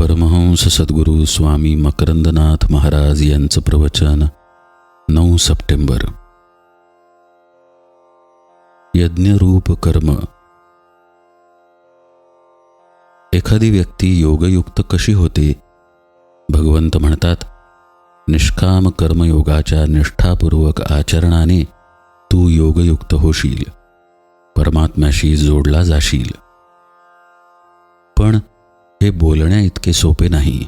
परमहंस सद्गुरू स्वामी मकरंदनाथ महाराज यांचं प्रवचन नऊ सप्टेंबर. यज्ञरूप कर्म. एखादी व्यक्ती योगयुक्त कशी होते? भगवंत म्हणतात निष्काम कर्मयोगाच्या निष्ठापूर्वक आचरणाने तू योगयुक्त होशील. परमात्म्याशी जोडला जाशील. पण हे बोलण्या इतके सोपे नाही.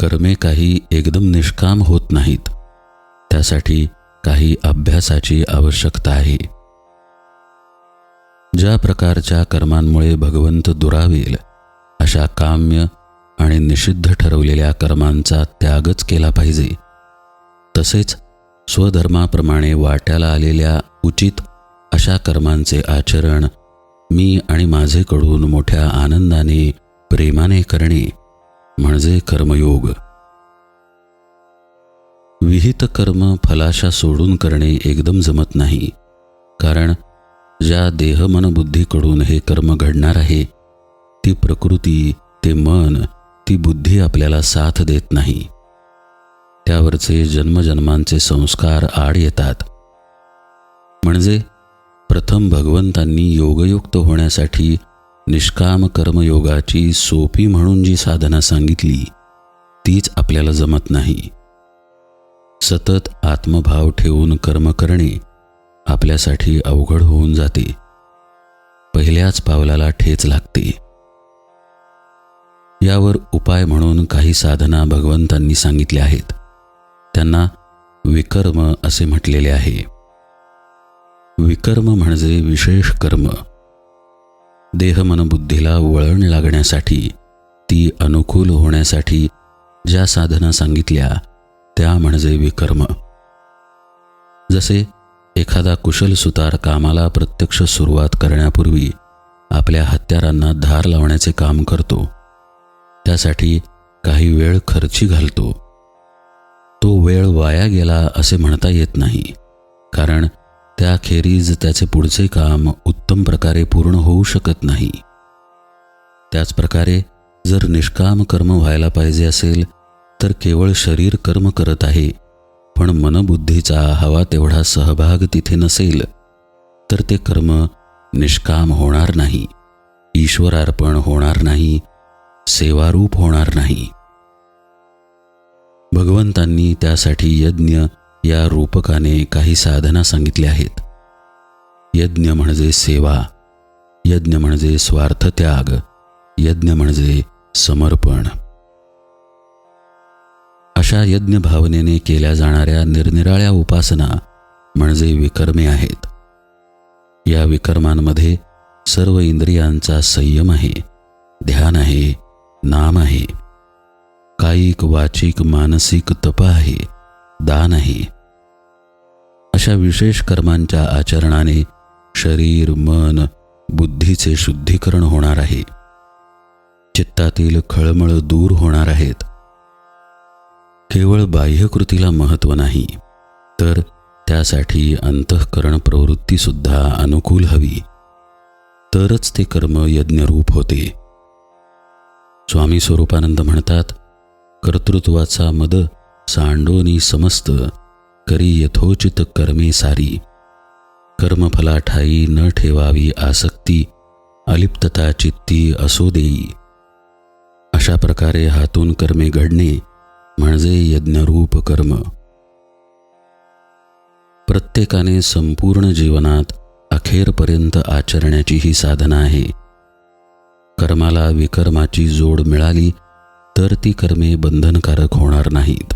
कर्मे काही एकदम निष्काम होत नाहीत. त्यासाठी काही अभ्यासाची आवश्यकता आहे. ज्या प्रकारच्या कर्मांमुळे भगवंत दुरावेल अशा काम्य आणि निषिद्ध ठरवलेल्या कर्मांचा त्यागच केला पाहिजे. तसेच स्वधर्माप्रमाणे वाट्याला आलेल्या उचित अशा कर्मांचे आचरण मी आणि माझेकडून मोठ्या आनंदाने प्रेमाने करणे म्हणजे कर्मयोग. विहित कर्म फलाशा सोडून करणे एकदम जमत नाही कारण ज्या देहमनबुद्धीकडून हे कर्म घडणार आहे ती प्रकृती ते मन ती बुद्धी आपल्याला साथ देत नाही. त्यावरचे जन्मजन्मांचे संस्कार आड येतात. म्हणजे प्रथम भगवंतांनी योगयुक्त होण्यासाठी निष्काम कर्मयोगाची सोपी म्हणून जी साधना सांगितली तीच आपल्याला जमत नाही. सतत आत्मभाव ठेवून कर्म करणे आपल्यासाठी अवघड होऊन जाते. पहिल्याच पावलाला ठेच लागते. यावर उपाय म्हणून काही साधना भगवंतांनी सांगितल्या आहेत. त्यांना विकर्म असे म्हटलेले आहे. विकर्म म्हणजे विशेष कर्म. देहमनबुद्धीला वळण लागण्यासाठी ती अनुकूल होण्यासाठी ज्या साधना सांगितल्या त्या म्हणजे विकर्म. जसे एखादा कुशल सुतार कामाला प्रत्यक्ष सुरुवात करण्यापूर्वी आपल्या हत्यारांना धार लावण्याचे काम करतो त्यासाठी काही वेळ खर्ची घालतो. तो वेळ वाया गेला असे म्हणता येत नाही कारण त्याखेरीज त्याचे पुढचे काम उत्तम प्रकारे पूर्ण होऊ शकत नाही. त्याचप्रकारे जर निष्काम कर्म व्हायला पाहिजे असेल तर केवळ शरीर कर्म करत आहे पण मनबुद्धीचा हवा तेवढा सहभाग तिथे नसेल तर ते कर्म निष्काम होणार नाही ईश्वरार्पण होणार नाही सेवारूप होणार नाही. भगवंतांनी त्यासाठी यज्ञ या रूपकाने काही साधना सांगितल्या आहेत. यज्ञ म्हणजे सेवा यज्ञ म्हणजे स्वार्थत्याग यज्ञ म्हणजे समर्पण. अशा यज्ञ भावनेने केल्या जाणाऱ्या निरनिराळ्या उपासना म्हणजे विकर्मे आहेत. या विकर्मांमध्ये सर्व इंद्रियांचा संयम आहे ध्यान आहे नाम आहे. कायिक वाचिक मानसिक तप आहे. दान आहे अशा विशेष कर्मांच्या आचरणाने शरीर मन बुद्धीचे शुद्धीकरण होणार आहे. चित्तातील खळमळ दूर होणार आहेत. केवळ बाह्यकृतीला महत्त्व नाही तर त्यासाठी अंतःकरण प्रवृत्तीसुद्धा अनुकूल हवी. तरच ते कर्म यज्ञरूप होते. स्वामी स्वरूपानंद म्हणतात कर्तृत्वाचा मद सांडोनी समस्त करी यथोचित कर्मे सारी। कर्मफला ठाई न ठेवावी आसक्ती अलिप्तता चित्ती असो देई। अशा प्रकारे हातून कर्मे घडणे म्हणजे यज्ञरूप कर्म। प्रत्येकाने संपूर्ण जीवनात अखेरपर्यंत आचरण्याची ही साधना आहे। कर्माला विकर्माची जोड मिळाली तर ती कर्मे बंधनकारक होणार नाहीत।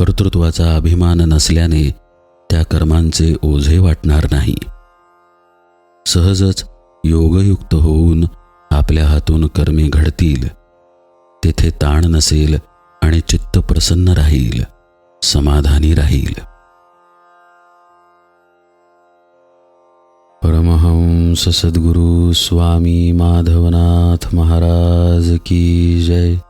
कर्तृत्वाचा अभिमान नसल्याने त्या कर्मांचे ओझे वाटणार नाही. सहजच योगयुक्त होऊन आपल्या हातून कर्मे घडतील. तेथे ताण नसेल आणि चित्त प्रसन्न राहील समाधानी राहील. परमहंस सद्गुरु स्वामी माधवनाथ महाराज की जय.